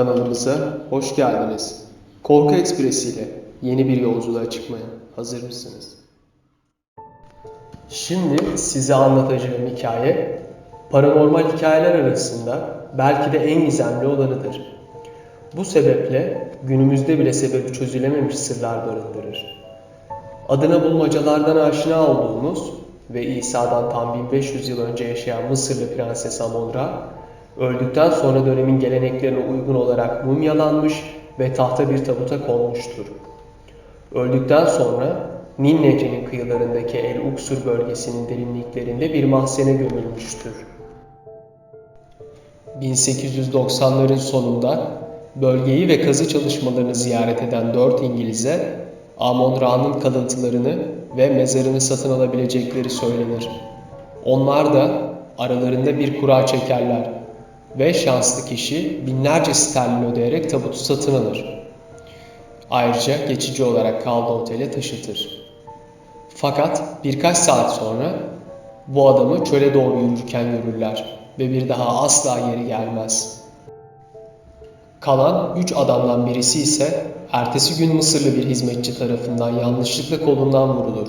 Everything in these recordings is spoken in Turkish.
Kanalımıza hoş geldiniz. Korku Ekspresi ile yeni bir yolculuğa çıkmaya hazır mısınız? Şimdi size anlatacağım hikaye paranormal hikayeler arasında belki de en gizemli olanıdır. Bu sebeple günümüzde bile sebebi çözülememiş sırlar barındırır. Adına bulmacalardan aşina olduğumuz ve İsa'dan tam 1500 yıl önce yaşayan Mısırlı Prenses Amonra, öldükten sonra dönemin geleneklerine uygun olarak mumyalanmış ve tahta bir tabuta konmuştur. Öldükten sonra Nil Nehri'nin kıyılarındaki El Uksur bölgesinin derinliklerinde bir mahzene gömülmüştür. 1890'ların sonunda bölgeyi ve kazı çalışmalarını ziyaret eden dört İngiliz'e Amon Ra'nın kalıntılarını ve mezarını satın alabilecekleri söylenir. Onlar da aralarında bir kura çekerler ve şanslı kişi binlerce sterlin ödeyerek tabutu satın alır. Ayrıca geçici olarak kaldığı otele taşıtır. Fakat birkaç saat sonra bu adamı çöle doğru yürürken görürler ve bir daha asla geri gelmez. Kalan üç adamdan birisi ise ertesi gün Mısırlı bir hizmetçi tarafından yanlışlıkla kolundan vurulur.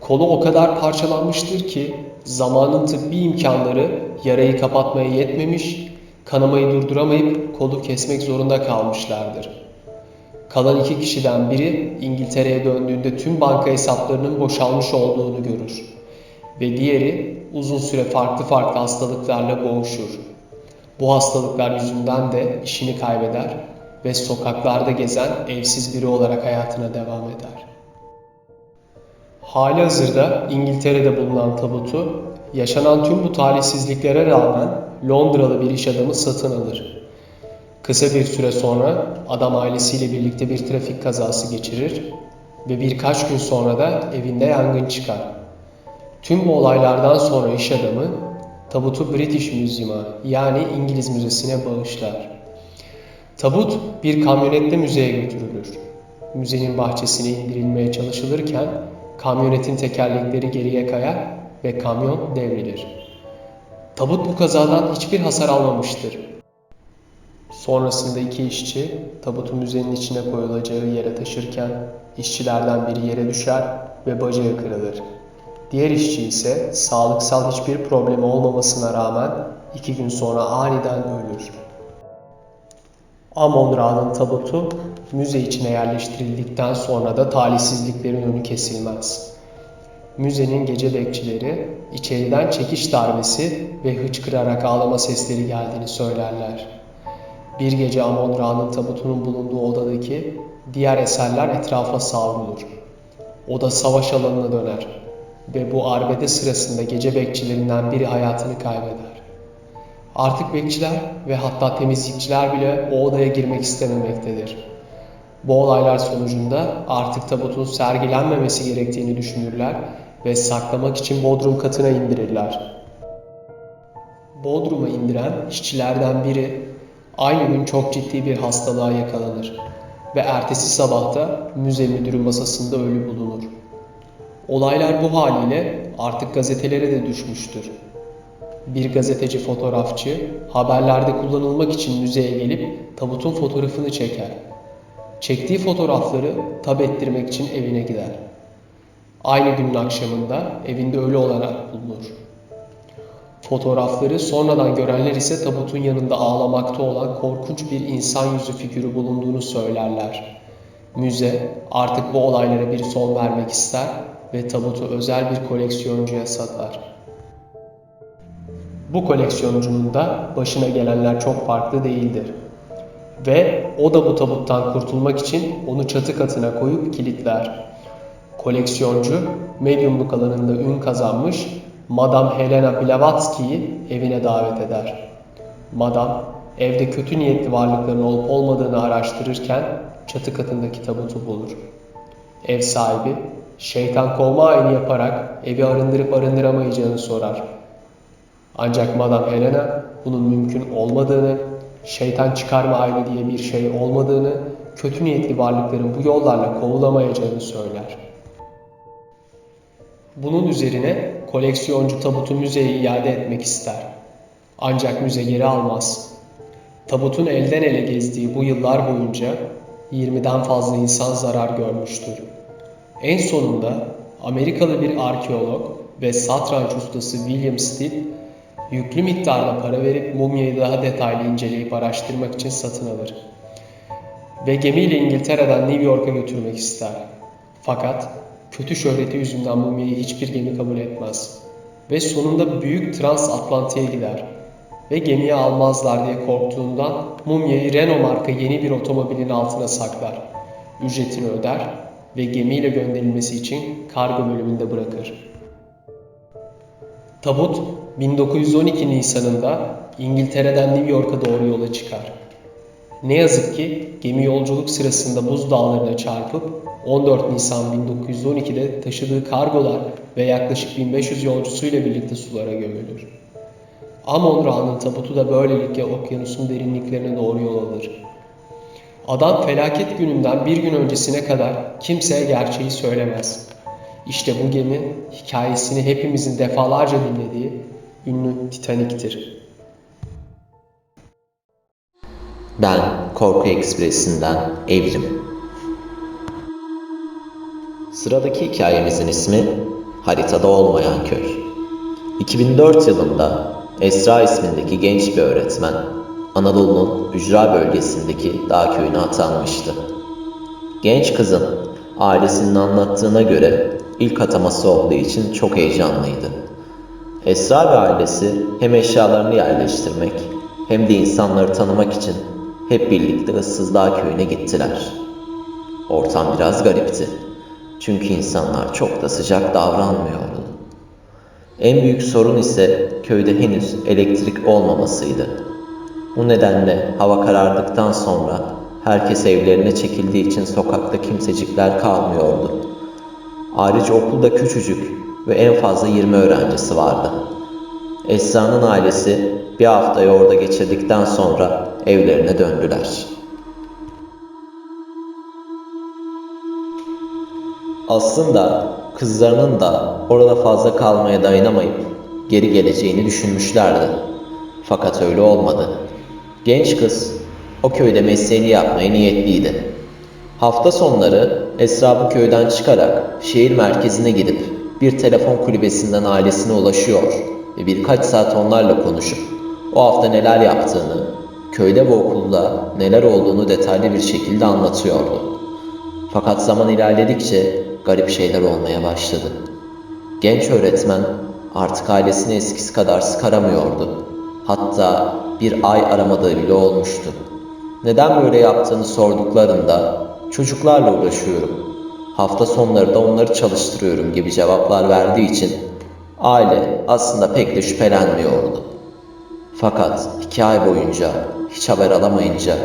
Kolu o kadar parçalanmıştır ki zamanın tıbbi imkanları yarayı kapatmaya yetmemiş, kanamayı durduramayıp kolu kesmek zorunda kalmışlardır. Kalan iki kişiden biri İngiltere'ye döndüğünde tüm banka hesaplarının boşalmış olduğunu görür ve diğeri uzun süre farklı farklı hastalıklarla boğuşur. Bu hastalıklar yüzünden de işini kaybeder ve sokaklarda gezen evsiz biri olarak hayatına devam eder. Hali hazırda İngiltere'de bulunan tabutu, yaşanan tüm bu talihsizliklere rağmen Londralı bir iş adamı satın alır. Kısa bir süre sonra adam ailesiyle birlikte bir trafik kazası geçirir ve birkaç gün sonra da evinde yangın çıkar. Tüm bu olaylardan sonra iş adamı tabutu British Museum'a yani İngiliz Müzesi'ne bağışlar. Tabut bir kamyonette müzeye götürülür. Müzenin bahçesine indirilmeye çalışılırken kamyonetin tekerlekleri geriye kayar ve kamyon devrilir. Tabut bu kazadan hiçbir hasar almamıştır. Sonrasında iki işçi tabutu müzenin içine koyulacağı yere taşırken işçilerden biri yere düşer ve bacağı kırılır. Diğer işçi ise sağlıksal hiçbir problemi olmamasına rağmen iki gün sonra aniden ölür. Amon Ra'nın tabutu müze içine yerleştirildikten sonra da talihsizliklerin önü kesilmez. Müzenin gece bekçileri içeriden çekiş darbesi ve hıçkırarak ağlama sesleri geldiğini söylerler. Bir gece Amon Ra'nın tabutunun bulunduğu odadaki diğer eserler etrafa savrulur. Oda savaş alanına döner ve bu arbede sırasında gece bekçilerinden biri hayatını kaybeder. Artık bekçiler ve hatta temizlikçiler bile o odaya girmek istememektedir. Bu olaylar sonucunda artık tabutun sergilenmemesi gerektiğini düşünürler ve saklamak için bodrum katına indirirler. Bodrum'a indiren işçilerden biri aynı gün çok ciddi bir hastalığa yakalanır ve ertesi sabahta müze müdürü masasında ölü bulunur. Olaylar bu haliyle artık gazetelere de düşmüştür. Bir gazeteci fotoğrafçı haberlerde kullanılmak için müzeye gelip tabutun fotoğrafını çeker. Çektiği fotoğrafları tab ettirmek için evine gider. Aynı günün akşamında evinde ölü olarak bulunur. Fotoğrafları sonradan görenler ise tabutun yanında ağlamakta olan korkunç bir insan yüzü figürü bulunduğunu söylerler. Müze artık bu olaylara bir son vermek ister ve tabutu özel bir koleksiyoncuya satar. Bu koleksiyoncunun da başına gelenler çok farklı değildir. Ve o da bu tabuttan kurtulmak için onu çatı katına koyup kilitler. Koleksiyoncu medyumluk alanında ün kazanmış Madame Helena Blavatsky'yi evine davet eder. Madam evde kötü niyetli varlıkların olup olmadığını araştırırken çatı katındaki tabutu bulur. Ev sahibi şeytan kovma ayini yaparak evi arındırıp arındıramayacağını sorar. Ancak Madame Helena bunun mümkün olmadığını, şeytan çıkarma ayini diye bir şey olmadığını, kötü niyetli varlıkların bu yollarla kovulamayacağını söyler. Bunun üzerine koleksiyoncu tabutu müzeye iade etmek ister. Ancak müze geri almaz. Tabutun elden ele gezdiği bu yıllar boyunca 20'den fazla insan zarar görmüştür. En sonunda Amerikalı bir arkeolog ve satranç ustası William Steele yüklü miktarda para verip mumyayı daha detaylı inceleyip araştırmak için satın alır. Ve gemiyle İngiltere'den New York'a götürmek ister. Fakat kötü şöhreti yüzünden mumyayı hiçbir gemi kabul etmez. Ve sonunda büyük transatlantiğe gider. Ve gemiye almazlar diye korktuğundan mumyayı Renault marka yeni bir otomobilin altına saklar. Ücretini öder ve gemiyle gönderilmesi için kargo bölümünde bırakır. Tabut 1912 Nisan'ında İngiltere'den New York'a doğru yola çıkar. Ne yazık ki gemi yolculuk sırasında buz dağlarına çarpıp 14 Nisan 1912'de taşıdığı kargolar ve yaklaşık 1500 yolcusuyla birlikte sulara gömülür. Amon Ra'nın tabutu da böylelikle okyanusun derinliklerine doğru yol alır. Adam felaket gününden bir gün öncesine kadar kimseye gerçeği söylemez. İşte bu gemi hikayesini hepimizin defalarca dinlediği ünlü Titanik'tir. Ben Korku Ekspresi'nden Evrim. Sıradaki hikayemizin ismi Haritada Olmayan Köy. 2004 yılında Esra ismindeki genç bir öğretmen Anadolu'nun ücra bölgesindeki dağ köyüne atanmıştı. Genç kızın ailesinin anlattığına göre ilk ataması olduğu için çok heyecanlıydı. Esra ve ailesi hem eşyalarını yerleştirmek hem de insanları tanımak için hep birlikte ıssız dağ köyüne gittiler. Ortam biraz garipti. Çünkü insanlar çok da sıcak davranmıyordu. En büyük sorun ise köyde henüz elektrik olmamasıydı. Bu nedenle hava karardıktan sonra herkes evlerine çekildiği için sokakta kimsecikler kalmıyordu. Ayrıca okulda küçücük ve en fazla 20 öğrencisi vardı. Esra'nın ailesi bir haftayı orada geçirdikten sonra evlerine döndüler. Aslında kızlarının da orada fazla kalmaya dayanamayıp geri geleceğini düşünmüşlerdi. Fakat öyle olmadı. Genç kız o köyde mesleğini yapmaya niyetliydi. Hafta sonları Esra bu köyden çıkarak şehir merkezine gidip bir telefon kulübesinden ailesine ulaşıyor ve birkaç saat onlarla konuşup o hafta neler yaptığını, köyde ve okulda neler olduğunu detaylı bir şekilde anlatıyordu. Fakat zaman ilerledikçe garip şeyler olmaya başladı. Genç öğretmen artık ailesini eskisi kadar sık aramıyordu. Hatta bir ay aramadığı bile olmuştu. Neden böyle yaptığını sorduklarında çocuklarla uğraşıyorum. Hafta sonları da onları çalıştırıyorum gibi cevaplar verdiği için aile aslında pek de şüphelenmiyordu. Fakat iki ay boyunca hiç haber alamayınca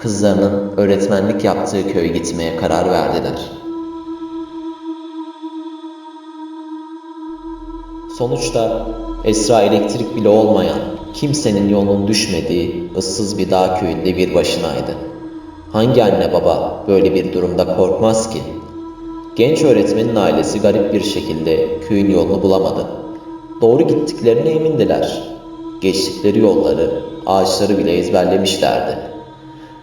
kızlarının öğretmenlik yaptığı köye gitmeye karar verdiler. Sonuçta Esra elektrik bile olmayan, kimsenin yolunun düşmediği ıssız bir dağ köyünde bir başınaydı. Hangi anne baba böyle bir durumda korkmaz ki? Genç öğretmenin ailesi garip bir şekilde köyün yolunu bulamadı. Doğru gittiklerine emindiler. Geçtikleri yolları, ağaçları bile ezberlemişlerdi.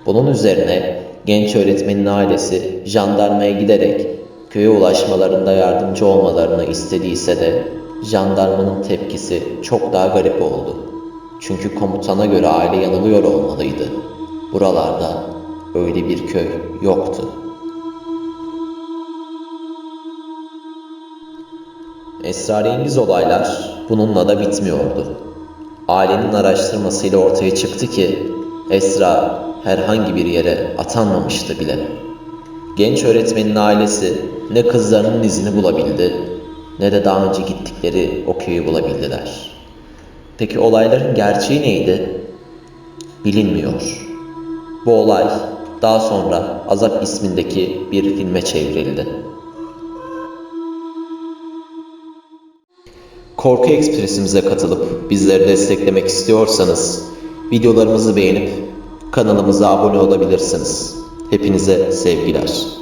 Bunun üzerine genç öğretmenin ailesi jandarmaya giderek köye ulaşmalarında yardımcı olmalarını istediyse de jandarmanın tepkisi çok daha garip oldu. Çünkü komutana göre aile yanılıyor olmalıydı. Buralarda öyle bir köy yoktu. Esrarengiz olaylar bununla da bitmiyordu. Ailenin araştırmasıyla ortaya çıktı ki Esra herhangi bir yere atanmamıştı bile. Genç öğretmenin ailesi ne kızlarının izini bulabildi ne de daha önce gittikleri o köyü bulabildiler. Peki olayların gerçeği neydi? Bilinmiyor. Bu olay daha sonra Azap ismindeki bir filme çevrildi. Korku Ekspresimize katılıp bizleri desteklemek istiyorsanız videolarımızı beğenip kanalımıza abone olabilirsiniz. Hepinize sevgiler.